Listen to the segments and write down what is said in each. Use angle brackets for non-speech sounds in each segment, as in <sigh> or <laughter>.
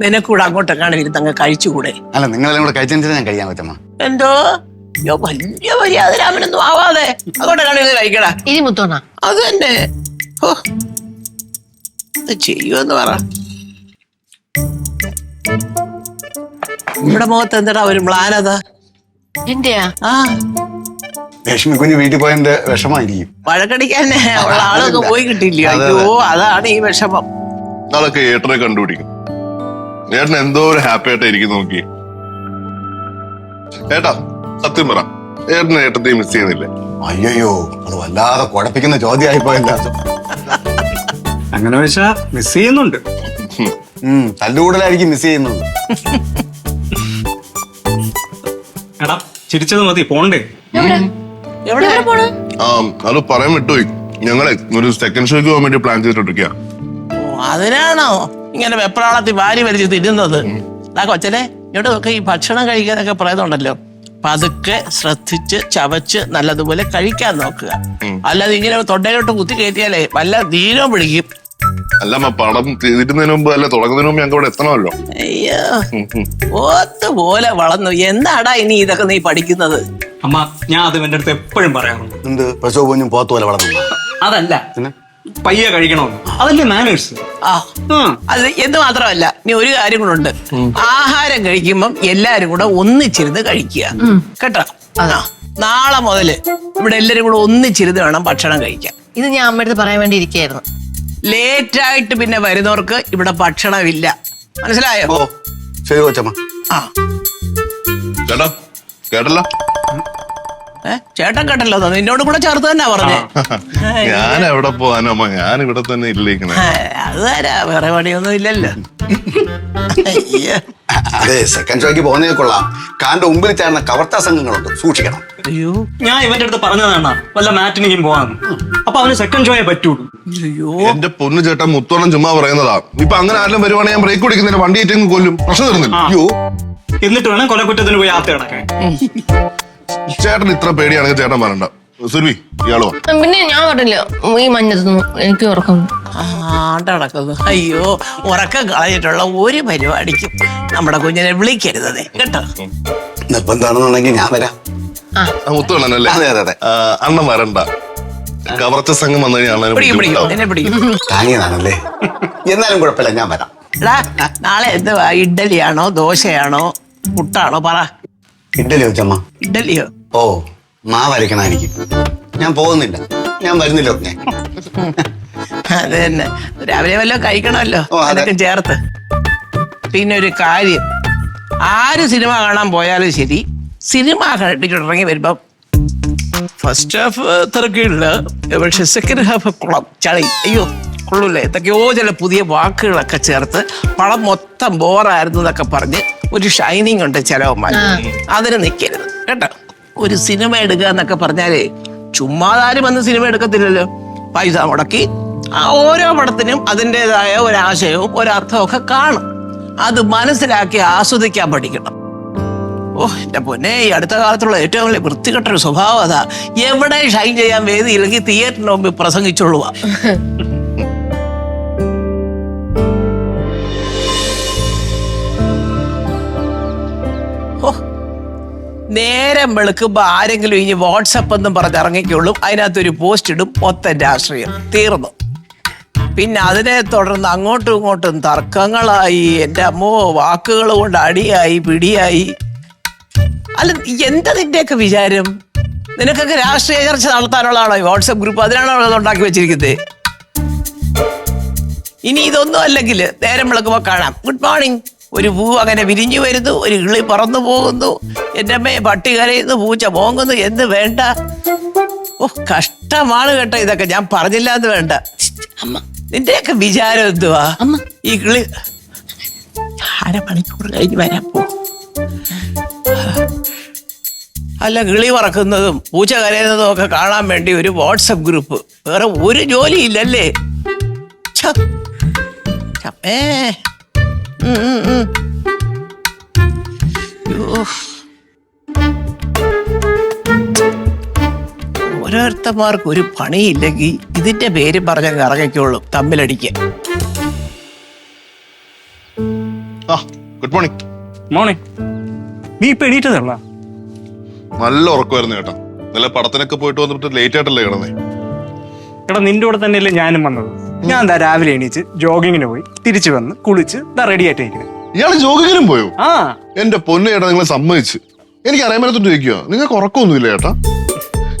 നിനക്കൂടെ അങ്ങോട്ടൊക്കെയാണ് ഇരുന്നങ്ങ് കഴിച്ചുകൂടെ? അല്ല നിങ്ങളെല്ലാം കൂടെ കഴിച്ചതിന് ഞാൻ കഴിയാൻ പറ്റമ്മ എന്തോ? അയ്യോ വലിയ മര്യാദരാമനൊന്നും ആവാതെ അങ്ങോട്ടൊക്കെയാണ് ഇരുന്ന് കഴിക്കടാ. ഇനി മുത്തോണ അത് തന്നെ ഓ ഇത് ചെയ്യുമെന്ന് പറ. നമ്മുടെ മുഖത്ത് എന്താ ഒരു മ്ലാനത? എന്റെയാ? ആ. രശ്മി കുഞ്ഞ് വീട്ടിൽ പോയതിന്റെ വിഷമായിരിക്കും. വഴക്കടിക്കാൻ ഉള്ള ആളൊക്കെ പോയി കിട്ടില്ല അയ്യോ അതാണ് ഈ വിഷമം. അതൊക്കെ ഏട്ടനെ കണ്ടുപിടിക്കും. ഏട്ടൻ എന്തോ ഒരു ഹാപ്പി ആയിട്ട് ഇരിക്കും നോക്കി ഏട്ടാ സത്യം പറ. ഏട്ടനെ ഏട്ടത്തെ മിസ് ചെയ്യുന്നില്ലേ? അയ്യോ അത് വല്ലാതെ കുഴപ്പിക്കുന്ന ചോദ്യമായി പോയല്ല. അങ്ങനെ വെച്ചാ മിസ് ചെയ്യുന്നുണ്ട്. ഉം തല്ലുകൂടലായിരിക്കും മിസ് ചെയ്യുന്നത്. എടാ ചിരിച്ചത് മതി പോണ്ടേ. എവിടെ ആ അത് പറയാൻ വിട്ടുപോയി. ഞങ്ങളെ ഒരു സെക്കൻഡ് ഷോയ്ക്ക് പോകാൻ വേണ്ടി പ്ലാൻ ചെയ്തിട്ടിരിക്കുക അതിനാണോ? ഇങ്ങനെ വെപ്രാളത്തിൽ വാരി വലിച്ച് തിരുന്നത് ആ കൊച്ചനെ ഇവിടെ ഒക്കെ ഈ ഭക്ഷണം കഴിക്കാനൊക്കെ പറയുന്നുണ്ടല്ലോ. പതുക്കെ ശ്രദ്ധിച്ച് ചവച്ച് നല്ലതുപോലെ കഴിക്കാൻ നോക്കുക. അല്ലാതെ ഇങ്ങനെ തൊണ്ടയിലോട്ട് കുത്തി കയറ്റിയാലേ വല്ല ദീനവും പിടിക്കും. അല്ല പടം തീരുന്നതിന് മുമ്പ് അല്ല തുടങ്ങുന്നതിന് മുമ്പ് ഞങ്ങൾക്ക് ഇവിടെ എത്തണമല്ലോ. അയ്യോ. ഓത്തുപോലെ വളർന്നു. എന്താടാ ഇനി ഇതൊക്കെ നീ പഠിക്കുന്നത്? അമ്മ ഞാൻ അത് എന്റെ അടുത്ത് എപ്പോഴും പറയാറുണ്ട്. എന്ത്? പ്രസവ കുഞ്ഞും പോത്തു പോലെ വളർന്നു. അതല്ല. പിന്നെ? പയ്യെ കഴിക്കണമെന്ന് അതല്ലേ മാനേഴ്സ് ആ. അത് എന്ത് മാത്രമല്ല നീ ഒരു കാര്യം കൂടെ ഉണ്ട്. ആഹാരം കഴിക്കുമ്പം എല്ലാരും കൂടെ ഒന്നിച്ചിരുന്ന് കഴിക്കുക. കേട്ടോ? ആ നാളെ മുതൽ ഇവിടെ എല്ലാരും കൂടെ ഒന്നിച്ചിരുന്ന് വേണം ഭക്ഷണം കഴിക്കാൻ. ഇത് ഞാൻ അമ്മയടുത്ത് പറയാൻ വേണ്ടി ഇരിക്കായിരുന്നു ലേറ്റ് ആയിട്ട് പിന്നെ വരുന്നവർക്ക് ഇവിടെ ഭക്ഷണമില്ല. മനസ്സിലായോ? ശരി കൊച്ചമ്മ. ആ. കേട്ടോ കേട്ടല്ലോ? ചേട്ടൻ കേട്ടല്ലോ നിന്നോട് കൂടെ ചേർത്ത് തന്നെ പറഞ്ഞേ. ഞാൻ എവിടെ പോവാനമ്മ ഞാൻ ഇവിടെ തന്നെ ഇല്ലിങ്ങനെ അത് തരാ വേറെ പണിയൊന്നും ഇല്ലല്ലോ. അതെ സെക്കൻഡ് ഷോയ്ക്ക് പോകുന്നേ കൊള്ളാം. കാറിന്റെ മുമ്പിൽ ചേർന്ന കവർത്താ സംഘങ്ങളുണ്ട്. സൂക്ഷിക്കണം. അയ്യോ. ഞാൻ ഇവന്റെ അടുത്ത് പറഞ്ഞതാണ് വല്ല മാറ്റിനിക്കും പോവാന്ന്. അപ്പൊ അവന് സെക്കൻഡ് ഷോയെ പറ്റുള്ളൂ. അയ്യോ. എന്റെ പൊന്നു ചേട്ടൻ മുത്തോളം ചുമ്മാ പറയുന്നതാ. ഇപ്പൊ അങ്ങനെ ആരെങ്കിലും വരുവാണെങ്കിൽ ഞാൻ ബ്രേക്ക് കുടിക്കുന്നതിന് വണ്ടി ഏറ്റെങ്കിലും കൊല്ലും. പ്രശ്നം തീർന്നില്ല. അയ്യോ. എന്നിട്ട് വേണം കൊലക്കുറ്റത്തിന് പോയി കിടക്കാൻ ചേട്ടൻ ഇത്ര പേടിയാണെങ്കിൽ ചേട്ടൻ പറയണ്ട. സുരുവി ഇയാളോ പിന്നെ ഞാൻ പറഞ്ഞില്ല ഈ മഞ്ഞത്തൊന്നും എനിക്ക് ഉറക്കം. ടക്കുന്നു അയ്യോ ഉറക്കം കളഞ്ഞിട്ടുള്ള ഒരു പരിപാടിക്കും നമ്മുടെ കുഞ്ഞിനെ വിളിക്കരുതേ കേട്ടോ? നിർബന്ധമാണെന്നുണ്ടെങ്കിൽ ഞാൻ വരാം. ആ. മുത്തോളനല്ലേ അതെ അതെ അതെ. അണ്ണൻ വരണ്ട. കവർച്ച സംഘം വന്നു കഴിഞ്ഞാൽ താങ്ങിയതാണല്ലേ? എന്നാലും കുഴപ്പമില്ല ഞാൻ വരാം. എടാ നാളെ എന്തുവാ? ഇഡ്ഡലിയാണോ ദോശയാണോ പുട്ടാണോ? പറ. ഇഡ്ഡലി വെച്ചമ്മ ഇഡ്ഡലിയോ ഓ മാവ് എനിക്ക്. ഞാൻ പോകുന്നില്ല. ഞാൻ വരുന്നില്ല ഒക്കെ അത് തന്നെ. രാവിലെ വല്ലതും കഴിക്കണമല്ലോ. ഓ, അതെ. അതൊക്കെ ചേർത്ത്. പിന്നെ ഒരു കാര്യം. ആര് സിനിമ കാണാൻ പോയാലും ശരി സിനിമ കണ്ടിട്ട് ഇറങ്ങി വരുമ്പം ഫസ്റ്റ് ഹാഫ് തിരക്കില്ല. പക്ഷെ സെക്കൻഡ് ഹാഫ് കുളം ചളി. അയ്യോ കൊള്ളൂല്ലേ? എന്തൊക്കെയോ ചില പുതിയ വാക്കുകളൊക്കെ ചേർത്ത് പടം മൊത്തം ബോറായിരുന്നു എന്നൊക്കെ പറഞ്ഞ് ഒരു ഷൈനിങ് ഉണ്ട് ചിലവന്മാർ. അതിന് നിൽക്കരുത് കേട്ടോ? ഒരു സിനിമ എടുക്കുക എന്നൊക്കെ പറഞ്ഞാലേ ചുമ്മാതാരും വന്ന് സിനിമ എടുക്കത്തില്ലല്ലോ. പൈസ മുടക്കി ആ ഓരോ പടത്തിനും അതിന്റെതായ ഒരാശയവും ഒരർത്ഥവും ഒക്കെ കാണും. അത് മനസ്സിലാക്കി ആസ്വദിക്കാൻ പഠിക്കണം. ഓ എന്റെ പൊന്നെ ഈ അടുത്ത കാലത്തുള്ള ഏറ്റവും വലിയ വൃത്തികെട്ട ഒരു സ്വഭാവം അതാ. എവിടെ ഷൈൻ ചെയ്യാൻ വേദിയില്ലെങ്കിൽ തിയേറ്ററിന് മുമ്പിൽ പ്രസംഗിച്ചോളുക <laughs> നേരം വെളുക്കുമ്പോ ആരെങ്കിലും ഇനി വാട്സപ്പ് എന്നും പറഞ്ഞ് ഇറങ്ങിക്കുള്ളൂ അതിനകത്തൊരു പോസ്റ്റ് ഇടും. മൊത്തം രാഷ്ട്രീയം തീർന്നു. പിന്നെ അതിനെ തുടർന്ന് അങ്ങോട്ടും ഇങ്ങോട്ടും തർക്കങ്ങളായി. എന്റെ അമ്മോ വാക്കുകൾ കൊണ്ട് അടിയായി പിടിയായി. അല്ല എന്താ നിന്റെയൊക്കെ വിചാരം? നിനക്കൊക്കെ രാഷ്ട്രീയ ചർച്ച നടത്താനുള്ളതാണോ വാട്സപ്പ് ഗ്രൂപ്പ്. അതിനാണോ അത് ഉണ്ടാക്കി വെച്ചിരിക്കുന്നത്? ഇനി ഇതൊന്നും അല്ലെങ്കിൽ നേരം വിളക്കുമ്പോൾ കാണാം. ഗുഡ് മോർണിംഗ് ഒരു പൂ അങ്ങനെ വിരിഞ്ഞു വരുന്നു ഒരു കിളി പറന്നു പോകുന്നു. എന്റെ അമ്മയെ പട്ടി കരയുന്നു പൂച്ച പോങ്ങുന്നു എന്ത് വേണ്ട? ഓ കഷ്ടമാണ് കേട്ടോ ഇതൊക്കെ. ഞാൻ പറഞ്ഞില്ല എന്ന് വേണ്ട. അമ്മ. നിന്റെയൊക്കെ വിചാരം എന്തുവാ? അമ്മ. ഈ കിളി അരമണിക്കൂർ കഴിഞ്ഞ് വരാൻ പോ. അല്ല കിളി പറക്കുന്നതും പൂച്ച കരയുന്നതും ഒക്കെ കാണാൻ വേണ്ടി ഒരു വാട്സപ്പ് ഗ്രൂപ്പ്. വേറെ ഒരു ജോലിയില്ലല്ലേ? ഛ. ഓരോരുത്തന്മാർക്ക് ഒരു പണിയില്ലെങ്കിൽ ഇതിന്റെ പേര് പറഞ്ഞങ്ങ് ഇറങ്ങിക്കോളും തമ്മിലടിക്ക്. ആ ഗുഡ് മോർണിംഗ് മോണെ നീ ഇപ്പൊ എണീറ്റതല്ല നല്ല ഉറക്കമായിരുന്നു ചേട്ടാ. നല്ല പടത്തിനൊക്കെ പോയിട്ട് വന്നിട്ട് ലേറ്റ് ആയിട്ടല്ലേ കിടന്നേ. എടാ നിന്റെ കൂടെ തന്നെയല്ലേ ഞാനും വന്നത്. ഞാൻ എന്താ രാവിലെ എണീച്ച് ജോഗിങ്ങിന് പോയി തിരിച്ചു വന്ന് കുളിച്ച് ഇതാ റെഡി ആയിട്ടിരിക്കുന്നത് ഇയാൾ ജോഗിങ്ങിനും പോയോ? ആ. എന്റെ പൊന്നു നിങ്ങളെ സമ്മതിച്ച്. എനിക്ക് അറിയാൻ മേലത്തോട്ട് ചോദിക്കുക നിങ്ങൾക്ക് ഉറക്കമൊന്നുമില്ല ചേട്ടാ?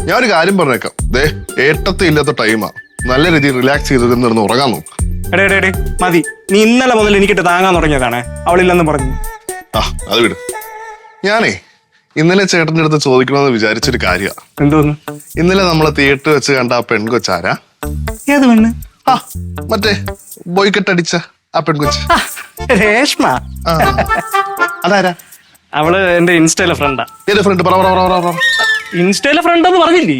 ഞാൻ ഒരു കാര്യം പറഞ്ഞേക്കാം. ദേ ഏട്ടത്തെ ഇല്ലാത്ത ടൈമാ നല്ല രീതിയിൽ റിലാക്സ് ചെയ്ത് കിടന്ന് ഉറങ്ങാൻ നോക്ക്. എടേ എടേ എടേ മതി. നീ ഇന്നലെ മുതൽ എനിക്കിട്ട് താങ്ങാൻ തുടങ്ങിയതാണ്. അവളില്ലെന്ന് പറഞ്ഞു. ആ അത് വിട്. ഞാനേ ഇന്നലെ ചേട്ടന്റെ അടുത്ത് ചോദിക്കണമെന്ന് വിചാരിച്ചൊരു കാര്യമാണ് എന്തോന്ന്? ഇന്നലെ നമ്മളെ തിയേറ്റർ വെച്ച് കണ്ട ആ പെൺകൊച്ചാരാ? ഏത് പെണ്ണ്? ആ മറ്റേ ബോയ്ക്കെട്ടടിച്ച ആ പെൺകൊച്ച്. രേഷ്മ. ആ. അതാരാ? അവൾ എന്റെ ഇൻസ്റ്റയിലെ ഫ്രണ്ടാ ഏത് ഫ്രണ്ട് പറ പറ പറ പറ. പറ ഇൻസ്റ്റയിലെ ഫ്രണ്ട് എന്ന് പറഞ്ഞില്ലേ?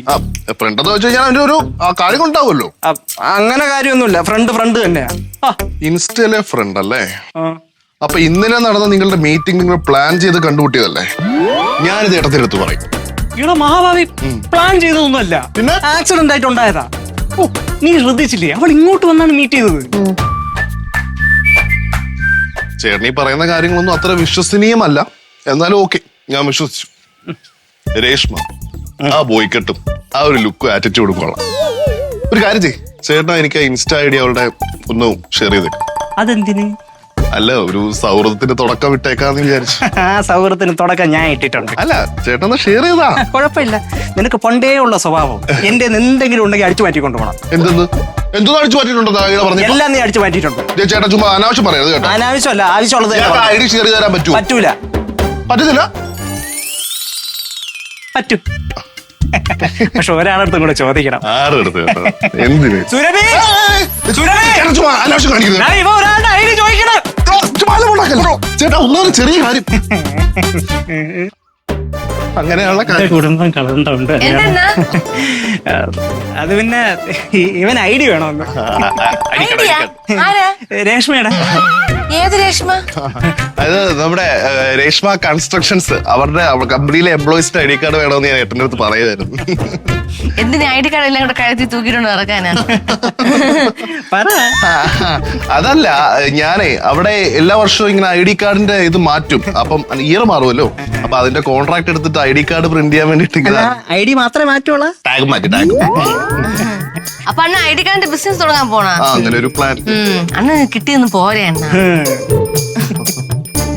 ഫ്രണ്ട് എന്ന് വെച്ച് കഴിഞ്ഞാൽ അതിന്റെ ഒരു ആ, കാര്യം ഉണ്ടാവുമല്ലോ. അങ്ങനെ കാര്യമൊന്നുമില്ല. ഫ്രണ്ട് ഫ്രണ്ട് തന്നെയാ. ആ, ഇൻസ്റ്റയിലെ ഫ്രണ്ട് അല്ലേ? ആ. അപ്പൊ ഇന്നലെ നടന്ന നിങ്ങളുടെ മീറ്റിംഗ് നിങ്ങൾ പ്ലാൻ ചെയ്ത് കണ്ടുകൂട്ടിയതല്ലേ ഞാനിത് ഏട്ടത്തിനടുത്ത് പറയും. ഇവിടെ മഹാഭാവി പ്ലാൻ ചെയ്തതൊന്നുമല്ല. പിന്നെ? ആക്സിഡന്റ് ആയിട്ട് ഉണ്ടായതാ. ഓ. നീ ശ്രദ്ധിച്ചില്ലേ? അവൾ ഇങ്ങോട്ട് വന്നാണ് മീറ്റ് ചെയ്തത്. ചേട്ടനീ പറയുന്ന കാര്യങ്ങളൊന്നും അത്ര വിശ്വസനീയമല്ല. എന്നാലും ഓക്കെ ഞാൻ വിശ്വസിച്ചു. രേഷ്മ ആ ബോയ്ക്കെട്ടും ആ ഒരു ലുക്ക് ആറ്റിറ്റ്യൂഡും കൊള്ളാം. ഒരു കാര്യം ചെയ് ചേട്ടനാ എനിക്ക് ഇൻസ്റ്റ ഐ ഡി അവളുടെ ഒന്ന് ഷെയർ ചെയ്തേക്കും. അതെന്തിന്? അല്ല ഒരു സൗഹൃദത്തിന് തുടക്കം ഇട്ടേക്കാന്ന് വിചാരിച്ചു. ആ സൗഹൃദത്തിന് തുടക്കം ഞാൻ ഇട്ടിട്ടുണ്ട്. അല്ല ചേട്ടൻ ഷെയർ ചെയ്താ. കുഴപ്പമില്ല. നിനക്ക് പണ്ടേ ഉള്ള സ്വഭാവം. എന്റെ എന്തെങ്കിലും ഉണ്ടെങ്കിൽ അടിച്ചു മാറ്റി കൊണ്ടുപോകണം എന്തെന്ന്? എന്തെന്ന് അടിച്ചു മാറ്റിയിട്ടുണ്ടോ? പറഞ്ഞു എല്ലാം നീ അടിച്ചു മാറ്റിയിട്ടുണ്ട്. ചേട്ടാ ചുമ്മാ അനാവശ്യം പറയരുത് കേട്ടോ. അനാവശ്യമല്ല ആവശ്യമുള്ളത് തന്നെ ഞാൻ പറ. ഐ ഡി ഷെയർ ചെയ്ത് തരാൻ പറ്റൂ? പറ്റൂല. പറ്റുന്നില്ല പറ്റും. പക്ഷെ ഒരാളടുത്തും കൂടെ ചോദിക്കണം. എന്തിന്? സുരഭി! സുരഭി! ഞാൻ ഇവ ഒരാളുടെ ഐഡി ചോദിക്കണം. അലമ്പുണ്ടാക്കല്ലേ. ചേട്ടാ ഒന്നാമത് ചെറിയ കാര്യം. അങ്ങനെയുള്ള കാര്യം. കുടുംബം കളണ്ടുണ്ട് എന്തെന്നാ? അത് പിന്നെ ഇവൻ ഐഡി ആരാ? രേഷ്മയുടെ. ഏത് രേഷ്മ? അത് നമ്മുടെ രേഷ്മ കൺസ്ട്രക്ഷൻസ് അവരുടെ കമ്പനിയിലെ എംപ്ലോയീസിന്റെ ഐ ഡി കാർഡ് വേണമെന്ന് ഞാൻ ഏട്ടന്റെ അടുത്ത് പറയുമായിരുന്നു എന്തിനാ ഐ ഡി കാർഡ് എല്ലാം കൂടെ കഴുത്തി തൂക്കിയിട്ടുണ്ട് നടക്കാനാ? അതല്ല ഞാനേ അവിടെ എല്ലാ വർഷവും ഇങ്ങനെ ഐ ഡി കാർഡിന്റെ ഇത് മാറ്റും. അപ്പം ഇയർ മാറുമല്ലോ? അപ്പൊ അതിന്റെ കോൺട്രാക്ട് എടുത്തിട്ട് ഐ ഡി കാർഡ് പ്രിന്റ് ചെയ്യാൻ വേണ്ടിട്ട് ഐ ഡി മാത്രമേ മാറ്റുള്ളൂ? ടാഗ് മാറ്റി ടാഗ് അപ്പൊ അണ്ണ ഐ ഡി കാർഡിന്റെ ബിസിനസ് തുടങ്ങാൻ പോണാ? ആ അങ്ങനെ ഒരു പ്ലാൻ അണ്ണ കിട്ടിയൊന്നും പോരെ അണ്ണ.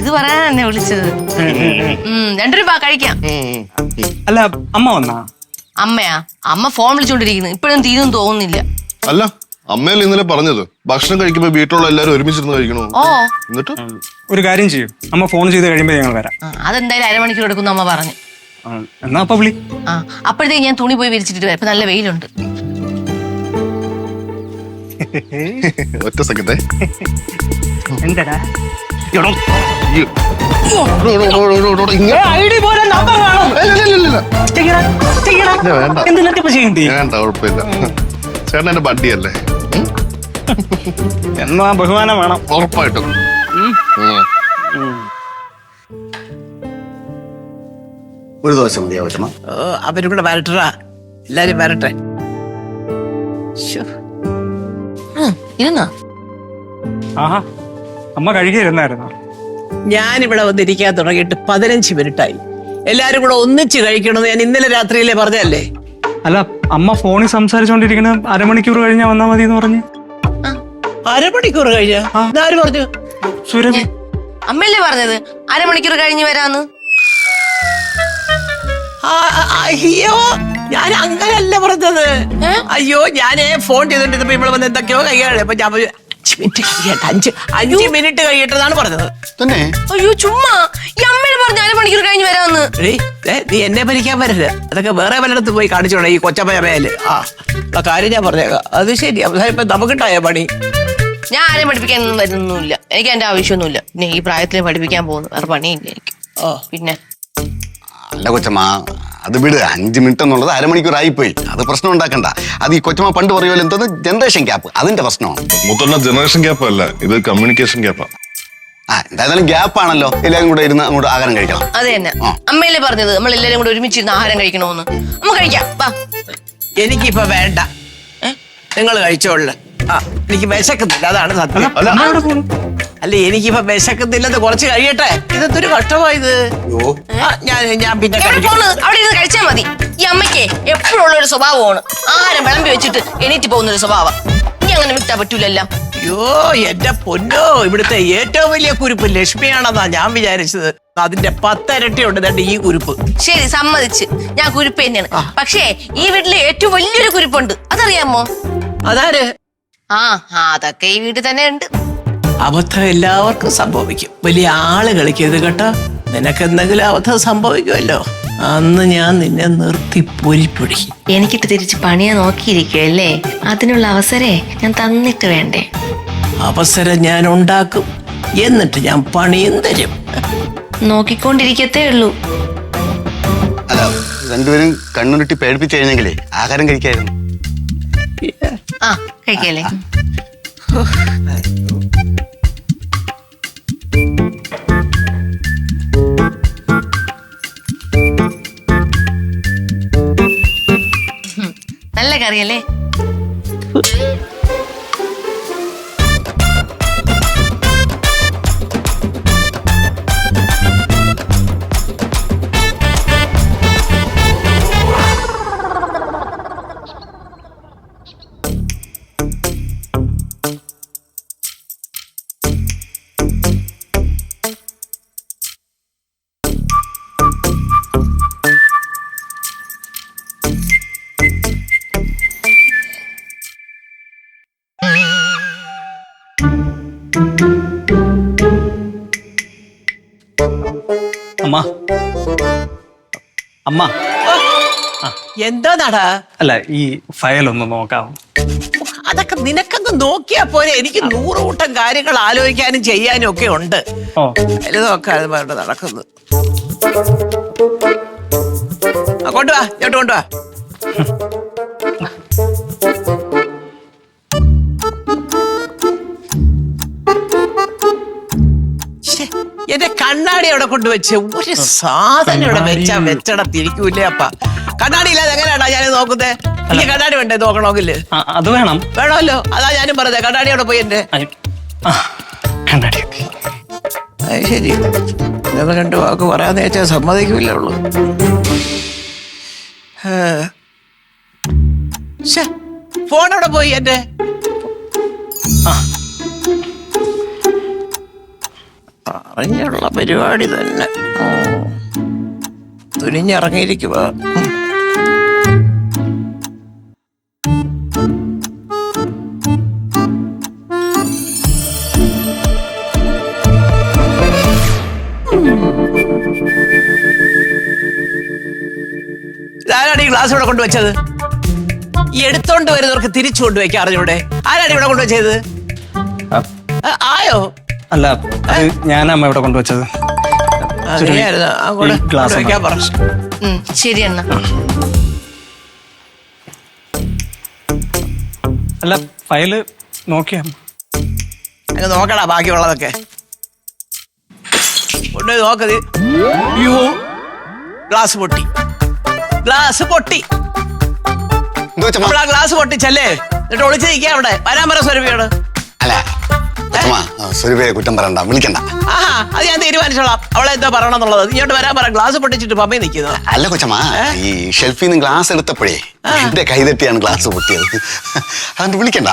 ഇത് പറയാനാ എന്നെ വിളിച്ചത്. രൂപ കഴിക്കാം. അല്ല അമ്മ വന്നാ? അമ്മയാ? അമ്മ ഫോൺ വിളിച്ചോണ്ടിരിക്കുന്നു. ഇപ്പഴും തീരും തോന്നുന്നില്ല. അല്ല അമ്മയല്ലേ ഇന്നലെ പറഞ്ഞത്? ഭക്ഷണം കഴിക്കുമ്പോ വീട്ടിലുള്ള എല്ലാരും ഒരുമിച്ചിരുന്ന് കഴിക്കണോ? ഓ. എന്നിട്ട്? ഒരു കാര്യം ചെയ്യും. അമ്മ ഫോൺ ചെയ്ത് കഴിയുമ്പോ ഞങ്ങൾ വരാം. ആ, അതെന്തായാലും അരമണിക്കൂർ എടുക്കുന്നു അമ്മ പറഞ്ഞു. എന്നാ അപ്പൊ വിളി. ആ അപ്പോഴത്തേക്ക് ഞാൻ തുണി പോയി വിരിച്ചിട്ട് വരാം. ഇപ്പൊ നല്ല വെയിലുണ്ട്. <laughs> വേണ്ട. കുഴപ്പമില്ല. ചേട്ടൻ എന്റെ ബഡ്ഡിയല്ലേ? എന്നാ ബഹുമാനം വേണം. ഉറപ്പായിട്ടും. ഒരു ദിവസം മതിയാ കൊച്ചമ്മ ഓ അവരും കൂടെ വരട്ടാ എല്ലാരും വരട്ടെ. ശ്ശോ. ഇരുന്നോ? ആഹാ അമ്മ കഴുകിയിരുന്നായിരുന്നു ഞാനിവിടെ വന്നിരിക്കാൻ തുടങ്ങിയിട്ട് പതിനഞ്ച് മിനിറ്റായി. എല്ലാരും കൂടെ ഒന്നിച്ച് കഴിക്കണമെന്ന് ഞാൻ ഇന്നലെ രാത്രിയിലെ പറഞ്ഞല്ലേ അല്ല അമ്മ ഫോണിൽ സംസാരിച്ചോണ്ടിരിക്കണ അരമണിക്കൂർ കഴിഞ്ഞാ വന്നാ മതി എന്ന് പറഞ്ഞു അരമണിക്കൂർ കഴിഞ്ഞു? ആര് പറഞ്ഞു? സുരഭി. അമ്മയല്ലേ പറഞ്ഞത്? അരമണിക്കൂർ കഴിഞ്ഞ് വരാന്ന്. അയ്യോ ഞാൻ അങ്ങനെയല്ല പറഞ്ഞത്. അയ്യോ ഞാനേ ഫോൺ ചെയ്തോണ്ടിരുന്നപ്പോ ഇവിടെ വന്ന് എന്തൊക്കെയോ കൈകാണി അപ്പൊ ഞാൻ അഞ്ച് മിനിറ്റ് കഴിയട്ടെ അഞ്ച് അഞ്ച് മിനിറ്റ് കഴിയട്ടെന്നാണ് പറഞ്ഞത്. തന്നെ? അയ്യോ ചുമ്മാ. ഈ അമ്മയുടെ പറഞ്ഞ അരമണിക്കൂർ കഴിഞ്ഞ് വരാന്ന് എടീ, ദേ, നീ എന്നെ ഭരിക്കാൻ വരരുത്. അതൊക്കെ വേറെ പലയിടത്ത് പോയി കാണിച്ചോളെ ഈ കൊച്ചമ്മയമ്മയിൽ ആ ആ കാര്യം ഞാൻ പറഞ്ഞേക്കാം. അത് ശരി അവസാനം ഇപ്പൊ നമുക്കുണ്ടായ പണി. ഞാൻ ആരെയും പഠിപ്പിക്കാൻ വരുന്നില്ല എനിക്ക് എന്റെ ആവശ്യമൊന്നുമില്ല. പിന്നെ ഈ പ്രായത്തിൽ പഠിപ്പിക്കാൻ പോകുന്നു വേറെ പണിയില്ല എനിക്ക്. ഓ പിന്നെ? അല്ല കൊച്ചമ്മ അത് വിട് അഞ്ച് മിനിറ്റ് എന്നുള്ളത് അരമണിക്കൂർ ആയിപ്പോയി അത് പ്രശ്നം ഉണ്ടാക്കണ്ട. അത് ഈ കൊച്ചമ്മ പണ്ട് പറയുമല്ലോ എന്തോന്ന്? ജനറേഷൻ ഗ്യാപ്പ് അതിന്റെ പ്രശ്നമാണ്. മുത്തണ്ണ ജനറേഷൻ ഗ്യാപ്പ് അല്ല ഇത് കമ്മ്യൂണിക്കേഷൻ ഗ്യാപ്പാ ആ. എന്തായാലും ഗ്യാപ്പ് ആണല്ലോ. എല്ലാവരും കൂടെ ഇരുന്ന് അങ്ങോട്ട് ആഹാരം കഴിക്കണം. അതെ തന്നെ. ആ. അമ്മയല്ലേ പറഞ്ഞത്? നമ്മൾ എല്ലാരും കൂടെ ഒരുമിച്ചിരുന്ന് ആഹാരം കഴിക്കണമെന്ന് നമുക്ക് കഴിക്കാം. വാ. എനിക്കിപ്പോ വേണ്ട. നിങ്ങൾ കഴിച്ചോളൂ. ആ എനിക്ക് വിശക്കുന്നില്ല അതാണ് സത്യം. അല്ല. എനിക്കിപ്പോ വിശക്കുന്നില്ലെന്ന് കുറച്ച് കഴിയട്ടെ. ഇതെന്തൊരു കഷ്ടമായത് ഞാൻ ഞാൻ പിന്നെ. പോണ്. അവിടെ ഇരുന്ന് കഴിച്ചാൽ മതി. ഈ അമ്മയ്ക്ക് എപ്പോഴും ഉള്ള ഒരു സ്വഭാവമാണ്. ആഹാരം വിളമ്പി വെച്ചിട്ട് എണീറ്റ് പോകുന്ന ഒരു സ്വഭാവം. ഇനി അങ്ങനെ വിട്ടാ പറ്റൂലല്ലോ. അയ്യോ എന്റെ പൊന്നോ. ഇവിടുത്തെ ഏറ്റവും വലിയ കുരുപ്പ് ലക്ഷ്മിയാണെന്നാ ഞാൻ വിചാരിച്ചത്. അതിന്റെ പത്തരട്ടിയുണ്ട് ഉണ്ട് ദാണ്ട് ഈ കുരുപ്പ്. ശരി സമ്മതിച്ച്. ഞാൻ കുരുപ്പ് തന്നെയാണ്. പക്ഷേ ഈ വീട്ടിലെ ഏറ്റവും വലിയൊരു കുരുപ്പുണ്ട്. അതറിയാമോ? അതാര്? ആ അതൊക്കെ ഈ വീട് തന്നെ ഉണ്ട്. അബദ്ധം എല്ലാവർക്കും സംഭവിക്കും. വലിയ ആൾ കളിക്കരുത് കേട്ടോ. നിനക്ക് എന്തെങ്കിലും അബദ്ധം സംഭവിക്കുമല്ലോ. അന്ന് ഞാൻ നിന്നെ നിർത്തി പൊരിപ്പൊടിക്കും എനിക്കിട്ട് തിരിച്ച് പണിയാ നോക്കിയിരിക്കുകയല്ലേ അതിനുള്ള അവസരേ ഞാൻ തന്നിട്ട് വേണ്ടേ? അവസരം ഞാൻ ഉണ്ടാക്കും. എന്നിട്ട് ഞാൻ പണിയും തരും. നോക്കിക്കൊണ്ടിരിക്കത്തേ ഉള്ളൂ. അല്ല രണ്ടുപേരും കണ്ണുരുട്ടി പേടിപ്പിച്ചു കഴിഞ്ഞെങ്കിലേ ആഹാരം കഴിക്കായിരുന്നു. ആ കഴിക്കല്ലേ? നല്ല കറിയല്ലേ? അമ്മ. എന്താ നാടാ അല്ല ഈ ഫയൽ ഒന്ന് നോക്കാം. അതൊക്കെ നിനക്കങ്ങ് നോക്കിയാ പോലെ എനിക്ക് നൂറുകൂട്ടം കാര്യങ്ങൾ ആലോചിക്കാനും ചെയ്യാനും ഒക്കെ ഉണ്ട്. നോക്കാതെ നടക്കുന്നു. കൊണ്ടുവാ ഇങ്ങോട്ട് കൊണ്ടുവാ. കണ്ണാടി അവിടെ കൊണ്ടുവച്ച് ഒരു സാധനം ഇവിടെ വെച്ചാ വെച്ചടത്തിരിക്കൂലേ അപ്പ. കണ്ണാടി ഇല്ലാതെ എങ്ങനെയാണോ ഞാൻ നോക്കുന്നേ? എനിക്ക് കണ്ണാടി വേണ്ടേ നോക്കണമെങ്കിൽ? അത് വേണം. വേണമല്ലോ. അതാ ഞാനും പറഞ്ഞത്. കണ്ണാടി അവിടെ പോയി എന്റെ. കണ്ണാടി. അത് ശരി. ഞങ്ങൾ രണ്ട് വാക്ക് പറയാന്ന് വെച്ചാൽ സമ്മതിക്കില്ല ഉള്ളു. ഫോൺ അവിടെ പോയി എന്റെ? ആ. അറിഞ്ഞുള്ള പരിപാടി തന്നെ. തുനിഞ്ഞിറങ്ങിയിരിക്കുക ഈ ഗ്ലാസ് ഇവിടെ കൊണ്ടുവച്ചത്? എടുത്തോണ്ട് വരുന്നവർക്ക് തിരിച്ചു കൊണ്ടുവയ്ക്കാൻ അറിഞ്ഞൂടെ? ആരാണ് ഇവിടെ കൊണ്ടുവച്ചത്? ആയോ? അല്ല ഞാൻ ഞാനമ്മ ഇവിടെ കൊണ്ടുവച്ചത്. ഗ്ലാസ് പറ. ശരി അണ്ണ. അല്ല ഫയൽ നോക്കിയാ. നോക്കടാ ബാക്കിയുള്ളതൊക്കെ. കൊണ്ടുപോയി നോക്കത് അയ്യോ ഗ്ലാസ് പൊട്ടി. ഗ്ലാസ് പൊട്ടി. ഗ്ലാസ് പൊട്ടിച്ചല്ലേ? എന്നിട്ട് ഒളിച്ച് അവിടെ. വരാൻ പറ സ്വരൂപിയോട് അല്ല. കൊച്ചമ്മ സ്വരൂപയെ കുറ്റം പറയണ്ട വിളിക്കണ്ട. ആഹാ അത് ഞാൻ തീരുമാനിച്ചോളാം. അവളെ എന്താ പറയണമെന്നുള്ളത്? ഇങ്ങോട്ട് വരാൻ പറ ഗ്ലാസ് പൊട്ടിച്ചിട്ട് പമ്മി നിൽക്കുന്നത്. അല്ല കൊച്ചമ്മ ഈ ഷെൽഫിൽ നിന്ന് ഗ്ലാസ് എടുത്തപ്പോഴേ എന്റെ കൈതട്ടിയാണ് ഗ്ലാസ് പൊട്ടിയത്. അതുകൊണ്ട് വിളിക്കണ്ട?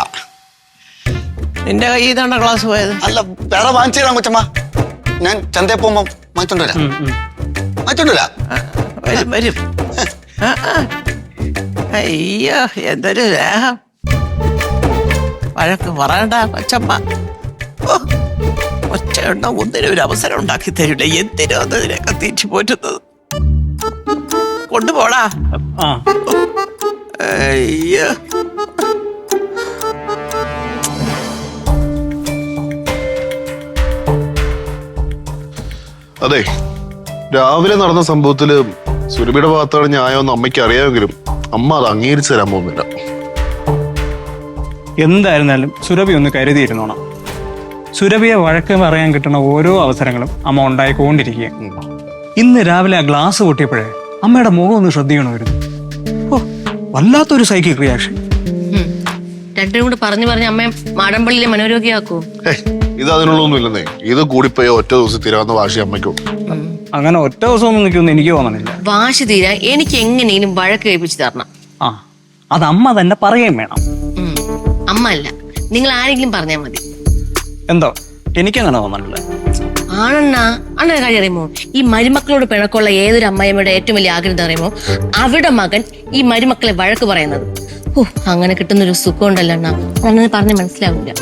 നിന്റെ കൈ നിന്നാണ് ഗ്ലാസ് പോയത്? അല്ല വേറെ വാങ്ങിച്ചു തരാം കൊച്ചമ്മ. ഞാൻ ചന്തയിൽ പോകുമ്പോ വാങ്ങിച്ചോണ്ട് വരാം. ഉം. വരാം. ആ, വരും വരും. ആ, ആ. അയ്യോ എന്തൊരു ദേഹം വഴക്ക് പറയണ്ട കൊച്ചമ്മ. ഒറ്റ എണ്ണം ഒന്നിനും ഒരു അവസരം ഉണ്ടാക്കി തരില്ല. എന്തിനോ അതിനൊക്കെ തിരിച്ചു പോറ്റുന്നത്? കൊണ്ടുപോടാ. അയ്യോ. അതെ രാവിലെ നടന്ന സംഭവത്തിൽ സുരഭിയുടെ ഭാഗത്താണ് ന്യായമെന്ന് അമ്മയ്ക്ക് അറിയാമെങ്കിലും അമ്മ അത് അംഗീകരിച്ചു തരാൻ പോകുന്നില്ല. എന്തായിരുന്നാലും സുരഭി ഒന്ന് കരുതിയിരുന്നോണം. സുരഭിയെ വഴക്ക് പറയാൻ കിട്ടുന്ന ഓരോ അവസരങ്ങളും അമ്മ ഉണ്ടായിക്കൊണ്ടിരിക്കുക ഇന്ന് രാവിലെ ആ ഗ്ലാസ് പൊട്ടിയപ്പോഴേ അമ്മയുടെ മുഖം ഒന്ന് ശ്രദ്ധിക്കണമായിരുന്നു. ഓ വല്ലാത്തൊരു സൈക്കിക് റിയാക്ഷൻ ഉം. രണ്ടും കൂടെ പറഞ്ഞു പറഞ്ഞ് അമ്മയെ മാടമ്പള്ളിയിലെ മനോരോഗിയാക്കൂ. ഏയ്, ഇത് അതിനുള്ളൊന്നും ഇല്ലെന്നേ ഇത് കൂടിപ്പോയ ഒറ്റ ദിവസം തീരാവുന്ന വാശി അമ്മയ്ക്കും. അങ്ങനെ ഒറ്റ ദിവസം ഒന്നും നിൽക്കുമെന്ന് എനിക്ക് തോന്നണില്ല. വാശി തീരാ എനിക്ക് എങ്ങനെയും വഴക്ക് കഴിപ്പിച്ചു തരണം. ആ അത് അമ്മ തന്നെ പറയുകയും വേണം. അമ്മ അല്ല. നിങ്ങൾ ആരെങ്കിലും പറഞ്ഞാൽ മതി. എന്തോ? എനിക്കങ്ങനെ തോന്നണില്ല ആണെണ്ണ അണ്ണ കാര്യം അറിയുമോ? ഈ മരുമക്കളോട് പിണക്കമുള്ള ഏതൊരു അമ്മയമ്മയുടെ ഏറ്റവും വലിയ ആഗ്രഹം അറിയുമോ? അവിടെ മകൻ ഈ മരുമക്കളെ വഴക്ക് പറയുന്നത്. ഓ അങ്ങനെ കിട്ടുന്നൊരു സുഖം ഉണ്ടല്ലോ അണ്ണ അണ്ണന് പറഞ്ഞ് മനസ്സിലാവില്ല.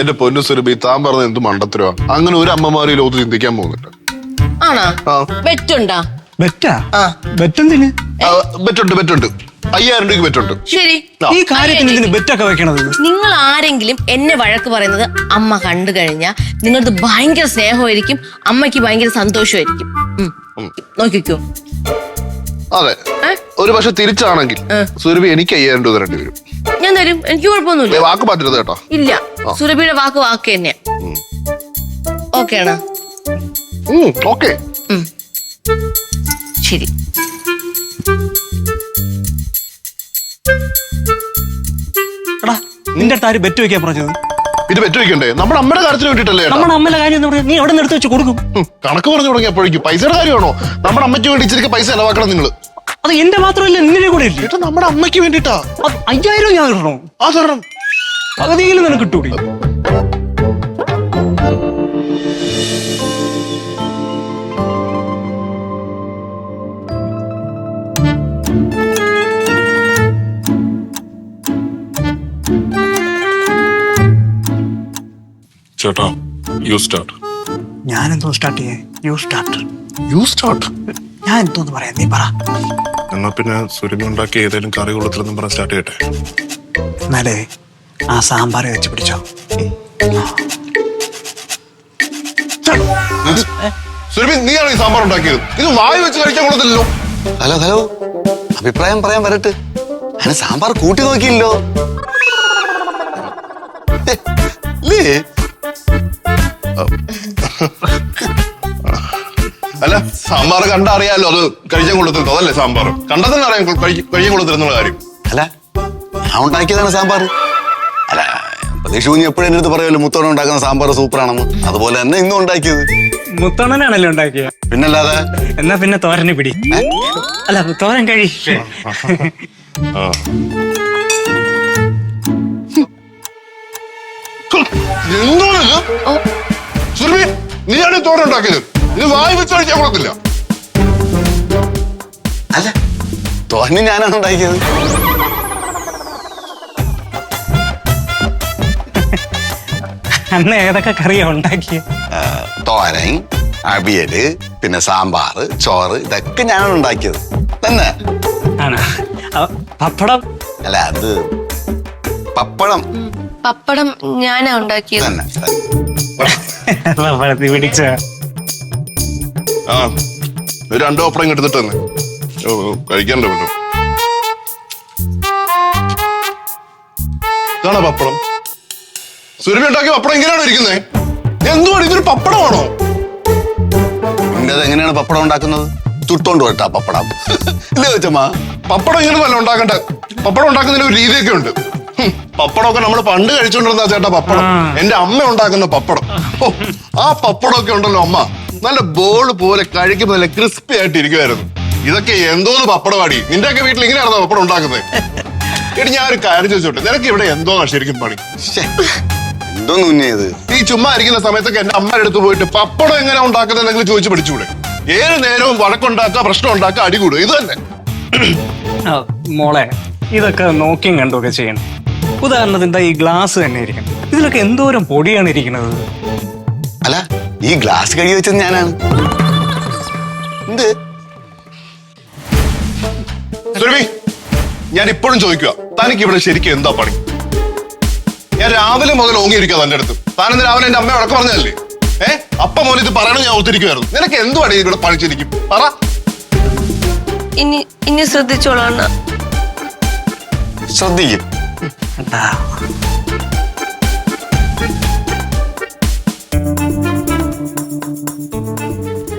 എന്റെ പൊന്നു സുരഭി താൻ പറഞ്ഞ എന്ത് മണ്ടത്തരോ അങ്ങനെ ഒരു അമ്മമാരും ഈ ലോകത്ത് ചിന്തിക്കാൻ പോകുന്നില്ല. ആണോ? ആ. വെറ്റുണ്ടാ ബെറ്റാ? ആ. ബെറ്റെന്തിന്? ആ, ബെറ്റുണ്ട് ബെറ്റുണ്ട്. അയ്യായിരം രൂപയ്ക്ക് ബെറ്റുണ്ട് ശരി. ഈ കാര്യത്തിന് ഇതിന് ബെറ്റൊക്കെ വെക്കണത് നിങ്ങൾ ആരെങ്കിലും എന്നെ വഴക്ക് പറയുന്നത് അമ്മ കണ്ടു കഴിഞ്ഞാൽ നിങ്ങളത് ഭയങ്കര സ്നേഹമായിരിക്കും അമ്മയ്ക്ക് ഭയങ്കര സന്തോഷമായിരിക്കും. നോക്കിക്കോ അതെ. ഒരു പക്ഷെ തിരിച്ചാണെങ്കിൽ സുരഭി എനിക്ക് അയ്യായിരം രൂപ തരേണ്ടി വരും. ഞാൻ തരും. എനിക്ക് കുഴപ്പമൊന്നുമില്ല. വാക്ക് മാറ്റരുത് കേട്ടോ. ഇല്ല. സുരഭിയുടെ വാക്ക് വാക്ക് തന്നെയാ. ഓക്കെ ആണോ ഓക്കെ. ശരി. എടാ നിന്റെ അടുത്ത് ആര് ബെറ്റ് വെക്കാൻ പറഞ്ഞത്? ഇത് ബെറ്റ് വെക്കണ്ടേ നമ്മുടെ അമ്മയുടെ കാര്യത്തിന് വേണ്ടിട്ടല്ലേ നമ്മൾ നമ്മുടെ അമ്മയുടെ കാര്യം എന്ന് പറഞ്ഞാൽ നീ എവിടെ നിന്ന് എടുത്ത് വെച്ച് കൊടുക്കും? കണക്ക് പറഞ്ഞു തുടങ്ങിയപ്പോഴേക്കും പൈസയുടെ കാര്യമാണോ? നമ്മുടെ അമ്മയ്ക്ക് വേണ്ടി ഇച്ചിരി പൈസ ചെലവാക്കണം നിങ്ങൾ അത് എന്റെ മാത്രമല്ല നിന്നെ കൂടെ ഇല്ല? ഏട്ടാ നമ്മുടെ അമ്മയ്ക്ക് വേണ്ടിട്ടാ അയ്യായിരം ഞാൻ ഇടണോ? ആ തരണം. പകുതിയെങ്കിലും നിനക്ക് കിട്ടൂടി. ചേട്ടാ യു സ്റ്റാർട്ട് ഞാൻ എന്തോ സ്റ്റാർട്ട് ചെയ്യേ? യു സ്റ്റാർട്ട് യു സ്റ്റാർട്ട് ഞാൻ എന്തോന്ന് പറയാം? നീ പറ. എന്നാ പിന്നെ സുരഭി ഉണ്ടാക്കി ഏതെങ്കിലും കറി കൊള്ളത്തില്ലെന്നും പറഞ്ഞ് സ്റ്റാർട്ട് ചെയ്യട്ടെ? എന്നാലേ ആ സാമ്പാർ വെച്ച് പിടിച്ചോ. സുരഭി നീയാണ് ഈ സാമ്പാർ ഉണ്ടാക്കിയത്? ഇത് വായി വെച്ച് കഴിക്കാൻ കൊള്ളത്തില്ലല്ലോ. Hello hello. അഭിപ്രായം പറയാൻ വരട്ടെ. അങ്ങനെ സാമ്പാർ കൂട്ടി നോക്കിയില്ലോ. അല്ല സാമ്പാർ കണ്ടറിയാലോ അത് കഴിക്കാൻ കൊടുത്തിരുന്നു അതല്ലേ സാമ്പാർ? കണ്ടതെന്ന് അറിയാം കൊടുത്തിരുന്ന കഴിക്കാൻ കൊള്ളത്തില്ലെന്നുള്ള കാര്യം. അല്ല ഞാൻ ഉണ്ടാക്കിയതാണ് സാമ്പാർ. അല്ല പ്രതീക്ഷ കുഞ്ഞ് എപ്പോഴും എന്റെ അടുത്ത് പറയുമല്ലോ മുത്തോണ ഉണ്ടാക്കുന്ന സാമ്പാർ സൂപ്പറാണെന്ന്. അതുപോലെ തന്നെ ഇന്നും ഉണ്ടാക്കിയത്. മുത്തോണനാണല്ലോ ഉണ്ടാക്കിയത്. പിന്നല്ലാതെ? എന്നാ പിന്നെ തോരനെ പിടി. അല്ല തോരൻ കഴി. ആ. സുരഭി നീയാണ് തോട് തോരൻ ഉണ്ടാക്കിയത്? ഇത് വായി വെച്ച് കഴിക്കാൻ കൊള്ളത്തില്ല. അല്ല തോന്നി ഞാനാണ് ഉണ്ടാക്കിയത്. അന്ന് ഏതൊക്കെ കറിയാ ഉണ്ടാക്കിയ? തോരൻ അവിയൽ പിന്നെ സാമ്പാർ ചോറ് ഇതൊക്കെ ഞാനാണ് ഉണ്ടാക്കിയത്. തന്നെ? ആണ്? പപ്പടം? അല്ല അത് പപ്പടം. പപ്പടം ഞാനാ ഉണ്ടാക്കിയത്. തന്നെ പപ്പടത്തിൽ പിടിച്ച ആ രണ്ടു പപ്പടം എടുത്തിട്ട് തന്നെ ഓ, പറ്റും ഇതാണോ പപ്പടം? സുരഭി ഉണ്ടാക്കിയ പപ്പടം ഇങ്ങനെയാണോ ഇരിക്കുന്നത് എന്തുവാണ് ഇതൊരു പപ്പടമാണോ? നിന്റെ അത് എങ്ങനെയാണ് പപ്പടം ഉണ്ടാക്കുന്നത്? ചുട്ടോണ്ട് പോയിട്ടാ പപ്പടം. ഇല്ലേ വെച്ചമ്മ പപ്പടം ഇങ്ങനെ നല്ല ഉണ്ടാക്കണ്ട. പപ്പടം ഉണ്ടാക്കുന്നതിന് ഒരു രീതിയൊക്കെ ഉണ്ട്. പപ്പടമൊക്കെ നമ്മൾ പണ്ട് കഴിച്ചോണ്ടിരുന്ന ചേട്ടാ പപ്പടം. എന്റെ അമ്മ ഉണ്ടാക്കുന്ന പപ്പടം. ഓ ആ പപ്പടമൊക്കെ ഉണ്ടല്ലോ അമ്മ. നല്ല ബോൾ പോലെ കഴിക്കുമ്പോൾ നല്ല ക്രിസ്പി ആയിട്ട് ഇരിക്കുമായിരുന്നു ഇതൊക്കെ എന്തോന്ന് പപ്പടമാടി നിന്റെയൊക്കെ വീട്ടിൽ ഇങ്ങനെയാണോ പപ്പടം ഉണ്ടാക്കുന്നത്? എടി ഞാൻ ഒരു കാര്യം ചോദിച്ചോട്ടെ. നിനക്ക് ഇവിടെ എന്തോന്നാ ശരിക്കും പണി? എന്തോന്ന് ഈ ചുമ്മാ ഇരിക്കുന്ന സമയത്തൊക്കെ എന്റെ അമ്മയുടെ അടുത്ത് പോയിട്ട് പപ്പടം എങ്ങനെ ഉണ്ടാക്കുന്നതെങ്കിലും ചോദിച്ചു പഠിച്ചുകൂടെ ഏത് നേരവും വഴക്കുണ്ടാക്കുക പ്രശ്നം ഉണ്ടാക്കുക അടികൂടുക ഇത് തന്നെ. മോളെ ഇതൊക്കെ നോക്കിയും കണ്ടുമൊക്കെ ചെയ്യണം. ഉദാഹരണത്തിന് ഈ ഗ്ലാസ് തന്നെ ഇരിക്കണം. ഇതിലൊക്കെ എന്തോരം പൊടിയാണ് ഇരിക്കുന്നത്? അല്ല ഈ ഗ്ലാസ് കഴുകി വെച്ചത് ഞാനാണ്. എന്ത്? സുരഭി ഞാൻ ഇപ്പോഴും ചോദിക്കുക തനിക്ക് ഇവിടെ ശരിക്കും എന്താ പണി? ഞാൻ രാവിലെ മുതൽ ഓങ്ങിയിരിക്കുക തന്റെ അടുത്ത്. താൻ ഇന്ന് രാവിലെ എന്റെ അമ്മ വഴക്ക് പറഞ്ഞല്ലേ ഏ? അപ്പ മോനെ ഇത് പറയണം ഞാൻ ഒത്തിരിക്കുമായിരുന്നു നിനക്ക് എന്തുവാണ് ഇവിടെ പണിച്ചിരിക്കും? പറ. ഇനി ഇനി ശ്രദ്ധിച്ചോളാം അണ്ണ. ശ്രദ്ധിക്കും. എന്താ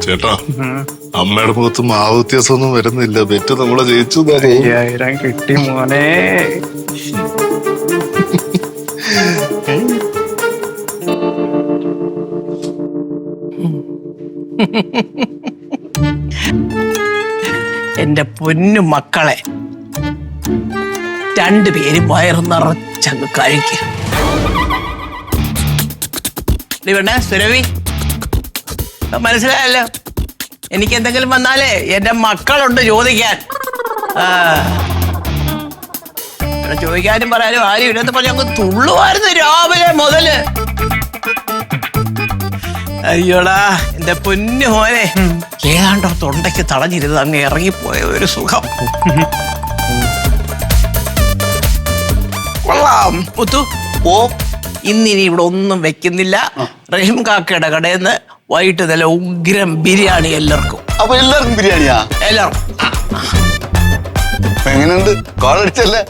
ചേട്ടാ അമ്മയുടെ മുഖത്ത് മാവ് വ്യത്യാസമൊന്നും വരുന്നില്ല. ബെറ്റ് നമ്മളെ ജയിച്ചു. അയ്യായിരം കിട്ടി മോനെ. എന്റെ പൊന്നു മക്കളെ. രണ്ടുപേരും വയറ് നിറച്ചങ്ങ് കഴിക്കുക വേണ്ട സുരവി. മനസ്സിലായല്ലോ? എനിക്ക് എന്തെങ്കിലും വന്നാലേ എന്റെ മക്കളുണ്ട് ചോദിക്കാൻ. ചോദിക്കാനും പറയാനും ആരും ഇല്ലെന്ന് പറഞ്ഞ അങ്ങ് തുള്ളുമായിരുന്നു രാവിലെ മുതൽ. അയ്യോടാ എന്റെ പൊന്നു മോനെ. ഏതാണ്ടോ തൊണ്ടയ്ക്ക് തടഞ്ഞിരുന്നത് അങ്ങ് ഇറങ്ങിപ്പോയ ഒരു സുഖം. കൊള്ളാം. മുത്തു. ഓ ഇന്നിനി ഇവിടെ ഒന്നും വെക്കുന്നില്ല. റഹീം കാക്കയുടെ കടയിൽ നിന്ന് വൈകിട്ട് നല്ല ഉഗ്രം ബിരിയാണി എല്ലാവർക്കും. അപ്പൊ എല്ലാവർക്കും ബിരിയാണിയാ? എല്ലാവർക്കും. എങ്ങനെയുണ്ട്? കോളടിച്ചല്ലേ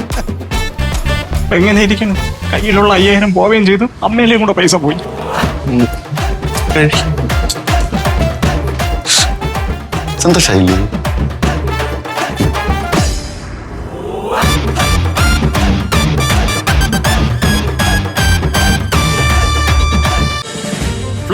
എങ്ങനെ ഇരിക്കണം കയ്യിലുള്ള അയ്യായിരം പോവുകയും ചെയ്തു. അമ്മയിലേയും കൂടെ പൈസ പോയി. സന്തോഷായില്ലേ?